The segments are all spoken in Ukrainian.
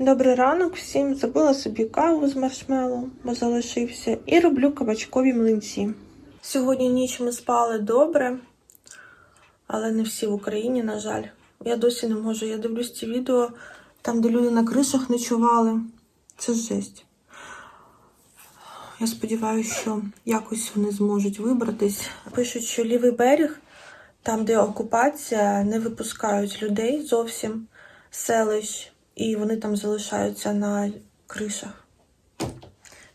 Добрий ранок всім. Забила собі каву з маршмеллоу, бо залишився, і роблю кабачкові млинці. Сьогодні ніч ми спали добре, але не всі в Україні, на жаль. Я досі не можу. Я дивлюсь ці відео, там, де люди на кришах ночували. Це жесть. Я сподіваюся, що якось вони зможуть вибратись. Пишуть, що лівий берег, там, де окупація, не випускають людей зовсім селищ, і вони там залишаються на кришах.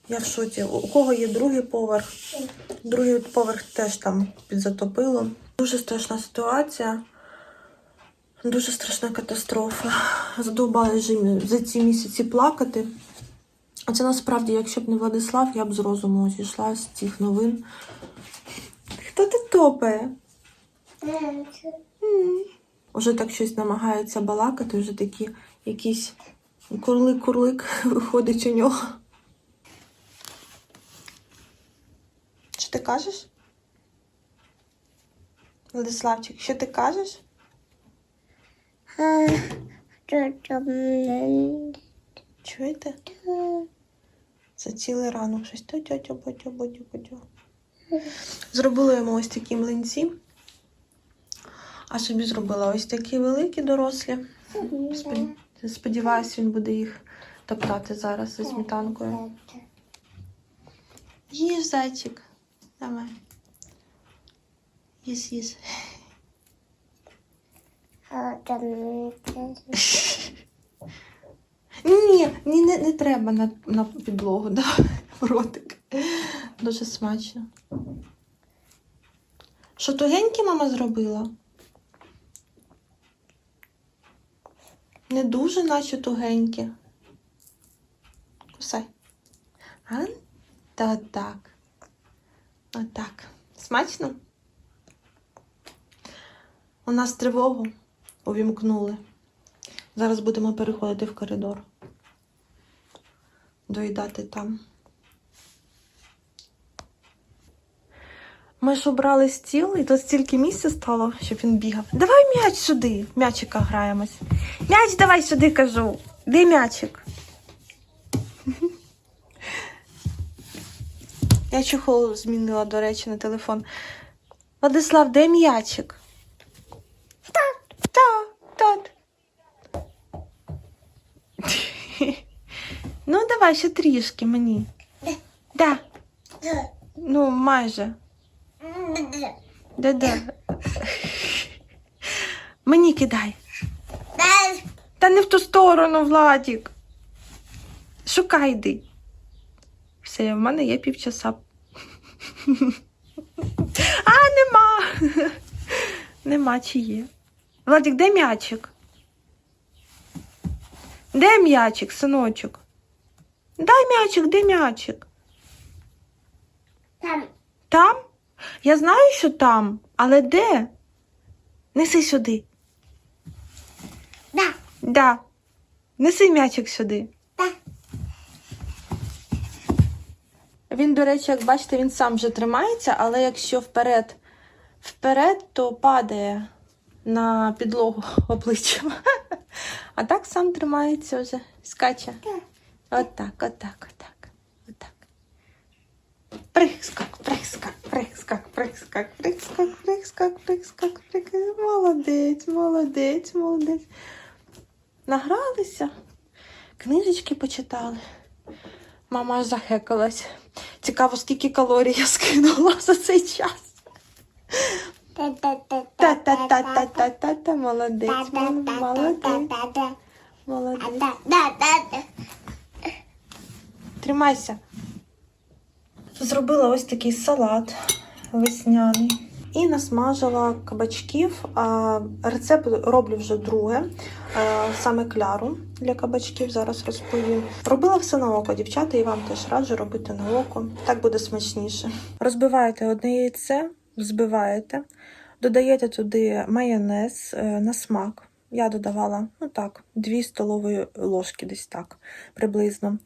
Я в шоці. У кого є другий поверх? Другий поверх теж там підзатопило. Дуже страшна ситуація. Дуже страшна катастрофа. Задовбали за ці місяці плакати. А це насправді, якщо б не Владислав, я б з розуму зійшла з цих новин. Хто ти топає? Уже так щось намагається балакати, вже такі якісь курлик-курлик виходить у нього. Що ти кажеш? Владиславчик, що ти кажеш? Чуєте? За цілий ранок щось то тьотя бодя бодя бодя. Зробила йому ось такі млинці. А собі зробила ось такі великі дорослі. Спод- Сподіваюсь, він буде їх топтати зараз зі сметанкою. Їж, зайчик. Давай. Їж, їж. Ні, ні, не, не треба на, на підлогу, да? в ротик. Дуже смачно. Що тугенькі мама зробила? Не дуже, наче тугенькі. Кусай. А? Та так. Отак. Смачно? У нас тривогу увімкнули. Зараз будемо переходити в коридор. Доїдати там. Ми ж обрали стіл, і тут стільки місця стало, щоб він бігав. Давай м'яч сюди, в м'ячика граємось. М'яч давай сюди кажу. Де м'ячик? Я чохол змінила, до речі, на телефон. Владислав, де м'ячик? Так, так, так. Ну, давай ще трішки мені. Да. Ну, майже. Да-да. Мені кидай. Та не в ту сторону, Владік. Шукай йди. Все, в мене є півчаса. А, нема. Нема чи є. Владік, де м'ячик? Де м'ячик, синочок? Дай м'ячик, де м'ячик? Там. Там? Я знаю, що там, але де? Неси сюди. Да. Да. Неси м'ячик сюди. Да. Він, до речі, як бачите, він сам вже тримається, але якщо вперед, вперед, то падає на підлогу обличчям. А так сам тримається вже, скаче. Отак, отак, отак, отак. Прихскак, прихскак, прихскак, прихскак, прихскак, прихскак, прихскак, прихскак. Молодець, молодець, молодець. Награлися, книжечки почитали. Мама аж захекалась. Цікаво, скільки калорій я скинула за цей час. Та-та-та-та-та-та-та-та, молодець, молодець, молодець. Тримайся. Зробила ось такий салат весняний. І насмажила кабачків. Рецепт роблю вже друге, саме кляру для кабачків. Зараз розповім. Робила все на око, дівчата, і вам теж раджу робити на око. Так буде смачніше. Розбиваєте одне яйце, взбиваєте, додаєте туди майонез е, на смак. Я додавала, ну так, 2 столові ложки, десь так приблизно.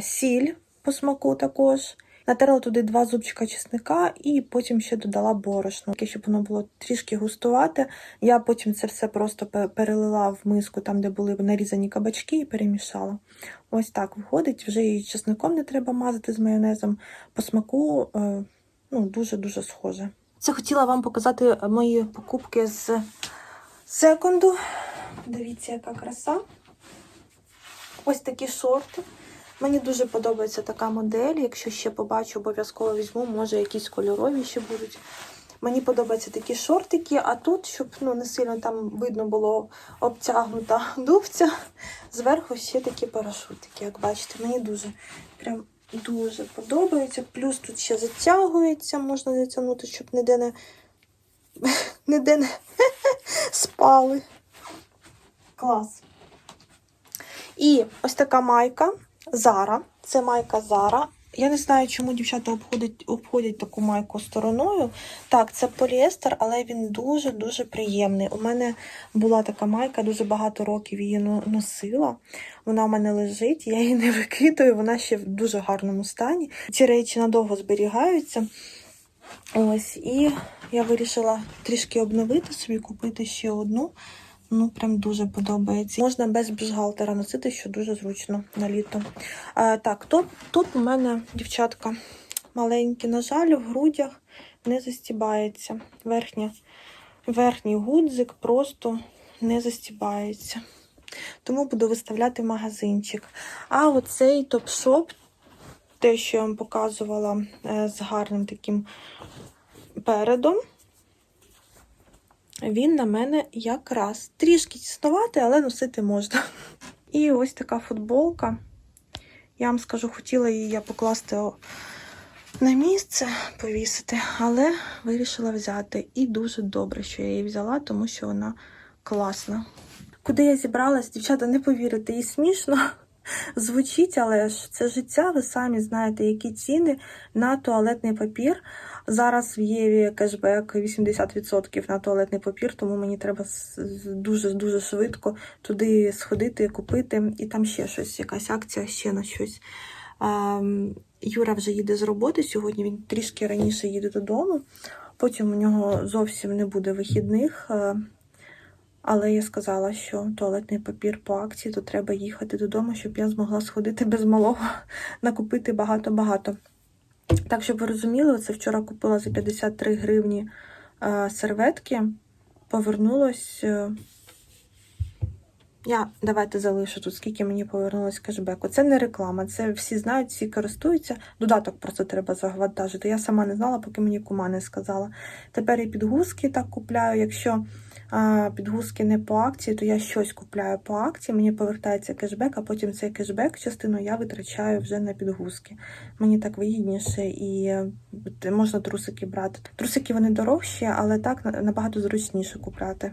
Сіль по смаку також. Натерла туди два зубчика чесника і потім ще додала борошно, щоб воно було трішки густувати. Я потім це все просто перелила в миску, там, де були нарізані кабачки, і перемішала. Ось так виходить. Вже і чесником не треба мазати з майонезом. По смаку е, ну, дуже-дуже схоже. Це хотіла вам показати мої покупки з секунду. Дивіться, яка краса. Ось такі шорти. Мені дуже подобається така модель. Якщо ще побачу, обов'язково візьму, може якісь кольорові ще будуть. Мені подобаються такі шортики, а тут, щоб ну, не сильно там видно було обтягнута дубця, зверху ще такі парашутики, як бачите, мені дуже прям дуже подобається. Плюс тут ще затягується, можна затягнути, щоб ніде не, ніде не спали. Клас. І ось така майка Зара. Це майка Зара. Я не знаю, чому дівчата обходять, обходять таку майку стороною. Так, це поліестер, але він дуже-дуже приємний. У мене була така майка, дуже багато років її носила. Вона у мене лежить, я її не викидаю, вона ще в дуже гарному стані. Ці речі надовго зберігаються. Ось, і я вирішила трішки обновити собі, купити ще одну. Ну, прям дуже подобається. Можна без бюстгальтера носити, що дуже зручно на літо. А, так, тут, тут у мене, дівчатка, маленькі, на жаль, в грудях не застібається. Верхня, верхній гудзик просто не застібається. Тому буду виставляти в магазинчик. А оцей топ-шоп, те, що я вам показувала е, з гарним таким передом. Він на мене якраз трішки тіснуватий, але носити можна. І ось така футболка. Я вам скажу, хотіла її я покласти на місце, повісити, але вирішила взяти. І дуже добре, що я її взяла, тому що вона класна. Куди я зібралась, дівчата, не повірите, і смішно звучить, але ж це життя. Ви самі знаєте, які ціни на туалетний папір. Зараз в Єві кешбек 80% на туалетний папір, тому мені треба дуже-дуже швидко туди сходити, купити. І там ще щось, якась акція, ще на щось. Ем, Юра вже їде з роботи сьогодні, він трішки раніше їде додому. Потім у нього зовсім не буде вихідних. Е, Але я сказала, що туалетний папір по акції, то треба їхати додому, щоб я змогла сходити без малого, накупити багато-багато. Так, щоб ви розуміли, це вчора купила за 53 гривні е, серветки. Повернулось. Я давайте залишу тут, скільки мені повернулось кешбеку. Це не реклама, це всі знають, всі користуються. Додаток просто треба завантажити. Я сама не знала, поки мені кума не сказала. Тепер і підгузки так купляю. Якщо а, підгузки не по акції, то я щось купляю по акції, мені повертається кешбек, а потім цей кешбек частину я витрачаю вже на підгузки. Мені так вигідніше і е, можна трусики брати. Трусики вони дорожчі, але так на- набагато зручніше купляти.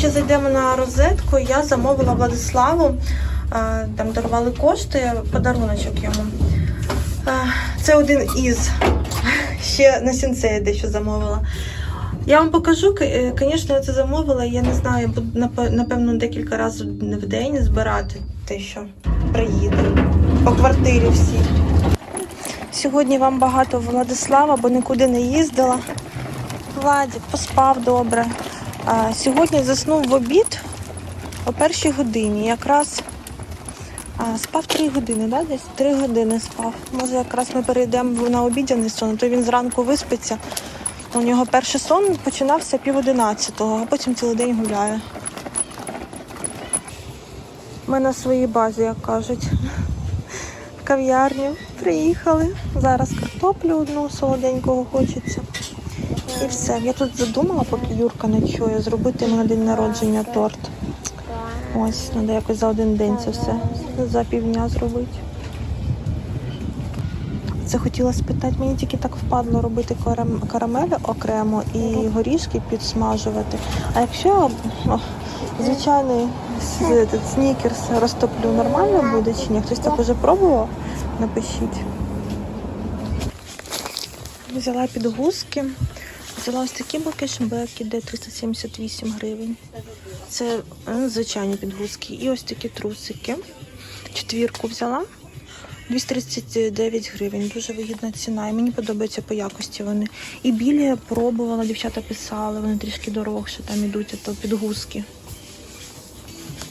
Ще зайдемо на розетку. Я замовила Владиславу. Там дарували кошти, подаруночок йому. Це один із. Ще на сінцеї дещо замовила. Я вам покажу, звісно, я це замовила. Я не знаю, буду напевно декілька разів в день збирати те, що приїде по квартирі всі. Сьогодні вам багато Владислава, бо нікуди не їздила. Владик поспав добре. Сьогодні заснув в обід о першій годині. Якраз спав три години, да? десь три години спав. Може, якраз ми перейдемо на обідяний сон, то він зранку виспиться. У нього перший сон починався пів одинадцятого, а потім цілий день гуляє. Ми на своїй базі, як кажуть. В кав'ярню приїхали. Зараз картоплю одну солоденького хочеться. І все. Я тут задумала, поки Юрка не чує, зробити йому на день народження торт. Ось, треба якось за один день це все за півдня зробити. Це хотіла спитати, мені тільки так впадло робити карам- карамель окремо і горішки підсмажувати. А якщо я звичайний снікерс розтоплю, нормально буде чи ні? Хтось так уже пробував? Напишіть. Взяла підгузки. Взяла ось такі бокешбеки, де 378 гривень. Це звичайні підгузки. І ось такі трусики. Четвірку взяла. 239 гривень. Дуже вигідна ціна. І мені подобається по якості вони. І білі я пробувала, дівчата писали, вони трішки дорогше там ідуть, а то підгузки.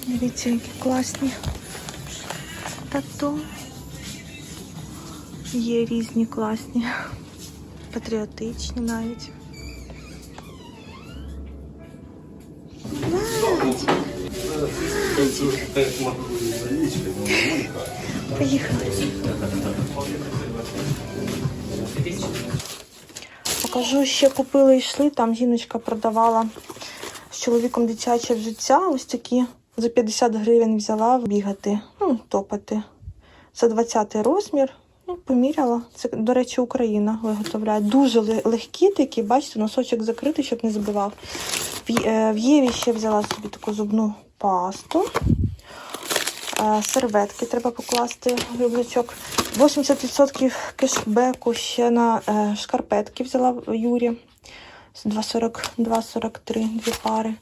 Дивіться, які класні. Тату. Є різні класні, патріотичні навіть. Поїхали. Покажу, ще купили йшли. Там жіночка продавала з чоловіком дитяче взуття. Ось такі за 50 гривень взяла бігати, ну, топати. Це 20 розмір. Ну, поміряла. Це, до речі, Україна виготовляє. Дуже легкі такі, бачите, носочок закритий, щоб не збивав. Е, в Єві ще взяла собі таку зубну пасту. Е, Серветки треба покласти в рюкзачок. 80% кешбеку ще на е, шкарпетки взяла в Юрі. 2,42-43, дві пари.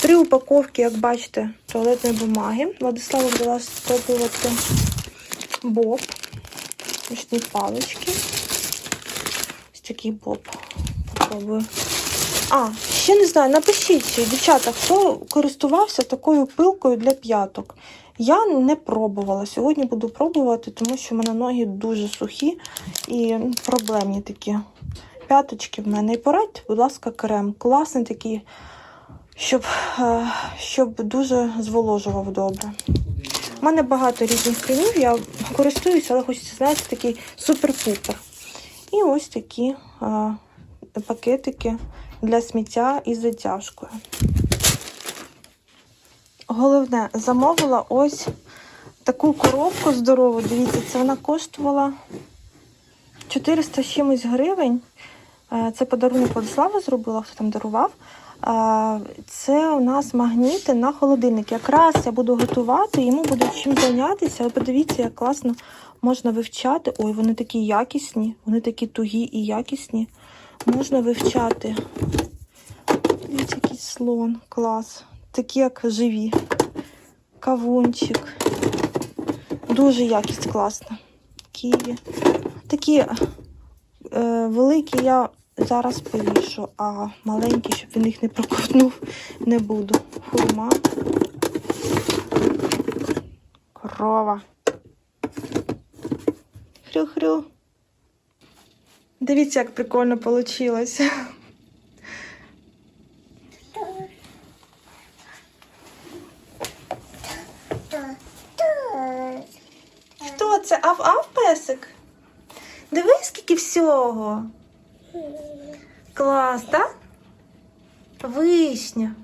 Три упаковки, як бачите, туалетної бумаги. Владислава взяла спробувати боб. Ручні палички. Ось такий боб. Попробую. А, ще не знаю, напишіть, дівчата, хто користувався такою пилкою для п'яток. Я не пробувала. Сьогодні буду пробувати, тому що в мене ноги дуже сухі і проблемні такі. П'яточки в мене. І порадьте, будь ласка, крем. Класний такий, щоб, е, щоб дуже зволожував добре. У мене багато різних кремів, я користуюся, але хочеться, знаєте, такий супер-пупер. І ось такі е, пакетики для сміття із затяжкою. Головне, замовила ось таку коробку здорову. Дивіться, це вона коштувала 400 чимось гривень. Е, Це подарунок Владислава зробила, хто там дарував. Е, Це у нас магніти на холодильник. Якраз я буду готувати, йому буде чим зайнятися. Але подивіться, як класно можна вивчати. Ой, вони такі якісні, вони такі тугі і якісні. Можна вивчати. Дивіться, який слон, клас. Такі, як живі. Кавунчик. Дуже якість класна. Ківі. Такі е, великі я зараз повішу, а маленькі, щоб він їх не проковтнув, не буду. Хурма. Корова. Хрю-хрю. Дивіться, як прикольно вийшло. Хто це? Ав-ав песик? Дивись, скільки всього. Клас, так? Вишня.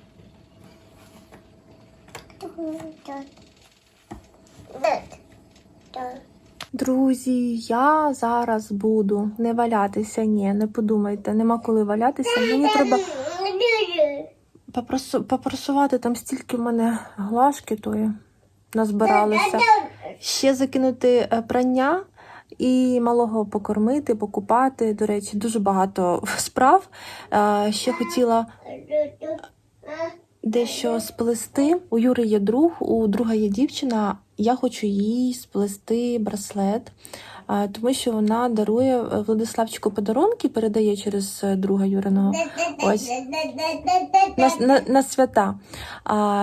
Друзі, я зараз буду не валятися. Ні, не подумайте, нема коли валятися. Мені треба попросу, попросувати там стільки в мене глажки тої назбиралися. Ще закинути е, прання і малого покормити, покупати. До речі, дуже багато справ. Е, Ще хотіла дещо сплести. У Юри є друг, у друга є дівчина. Я хочу їй сплести браслет, тому що вона дарує е, Владиславчику подарунки, передає через е, друга Юриного. Ось на, на, на свята.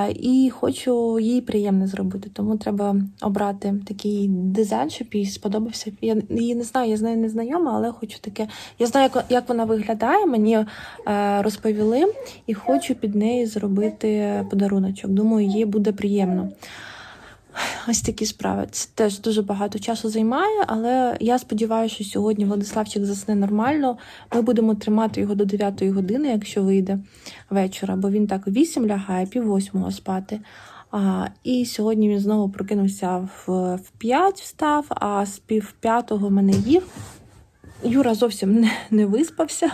І хочу їй приємне зробити, тому треба обрати такий дизайн, щоб їй сподобався. Я її не знаю, я з нею не знайома, але хочу таке. Я знаю, як, як вона виглядає. Мені е, розповіли, і хочу під неї зробити подаруночок. Думаю, їй буде приємно. Ось такі справи. Це теж дуже багато часу займає, але я сподіваюся, що сьогодні Владиславчик засне нормально. Ми будемо тримати його до 9 години, якщо вийде вечора, бо він так в 8 лягає, пів восьмого спати. А, і сьогодні він знову прокинувся в, в 5 встав, а з пів п'ятого мене їв. Юра зовсім не, не виспався,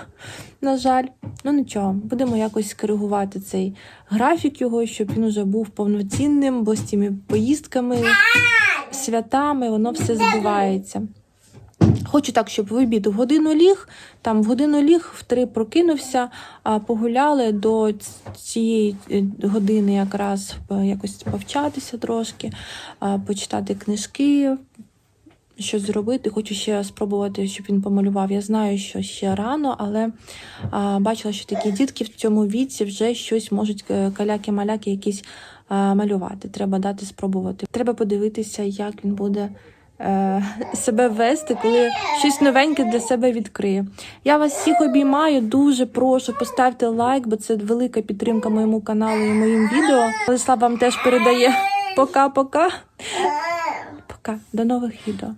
на жаль. Ну нічого, будемо якось коригувати цей графік його, щоб він уже був повноцінним, бо з тими поїздками, святами воно все збивається. Хочу так, щоб в обід в годину ліг, там в годину ліг, в три прокинувся, а погуляли до цієї е, години якраз е, якось повчатися трошки, почитати книжки, щось зробити. Хочу ще спробувати, щоб він помалював. Я знаю, що ще рано, але а, бачила, що такі дітки в цьому віці вже щось можуть е, каляки-маляки якісь а, малювати. Треба дати спробувати. Треба подивитися, як він буде. е, Себе вести, коли щось новеньке для себе відкриє. Я вас всіх обіймаю, дуже прошу, поставте лайк, бо це велика підтримка моєму каналу і моїм відео. Владислав вам теж передає пока-пока. Пока, до нових відео.